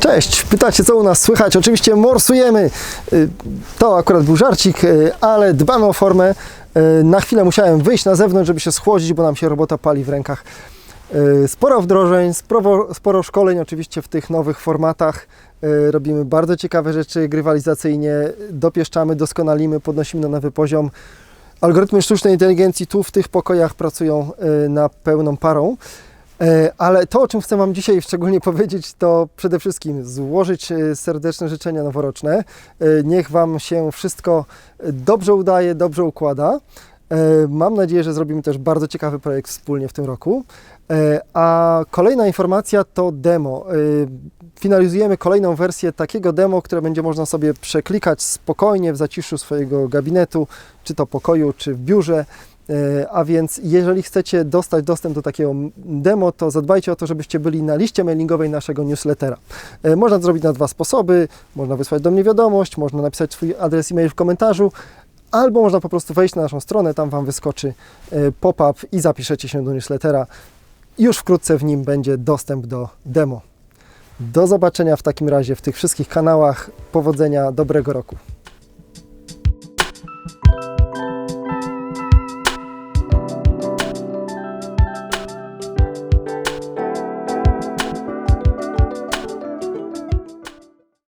Cześć, pytacie co u nas słychać? Oczywiście morsujemy. Y, To akurat był żarcik, y, ale dbamy o formę. Y, Na chwilę musiałem wyjść na zewnątrz, żeby się schłodzić, bo nam się robota pali w rękach. Sporo wdrożeń, sporo, sporo szkoleń oczywiście w tych nowych formatach. Robimy bardzo ciekawe rzeczy grywalizacyjnie, dopieszczamy, doskonalimy, podnosimy na nowy poziom. Algorytmy sztucznej inteligencji tu w tych pokojach pracują na pełną parą. E, Ale to, o czym chcę Wam dzisiaj szczególnie powiedzieć, to przede wszystkim złożyć e, serdeczne życzenia noworoczne. E, Niech Wam się wszystko dobrze udaje, dobrze układa. Mam nadzieję, że zrobimy też bardzo ciekawy projekt wspólnie w tym roku. A kolejna informacja to demo. Finalizujemy kolejną wersję takiego demo, które będzie można sobie przeklikać spokojnie w zaciszu swojego gabinetu, czy to pokoju, czy w biurze. E, A więc jeżeli chcecie dostać dostęp do takiego demo, to zadbajcie o to, żebyście byli na liście mailingowej naszego newslettera. E, Można to zrobić na dwa sposoby. Można wysłać do mnie wiadomość, można napisać swój adres e-mail w komentarzu, albo można po prostu wejść na naszą stronę, tam Wam wyskoczy e, pop-up i zapiszecie się do newslettera. Już wkrótce w nim będzie dostęp do demo. Do zobaczenia w takim razie w tych wszystkich kanałach. Powodzenia, dobrego roku.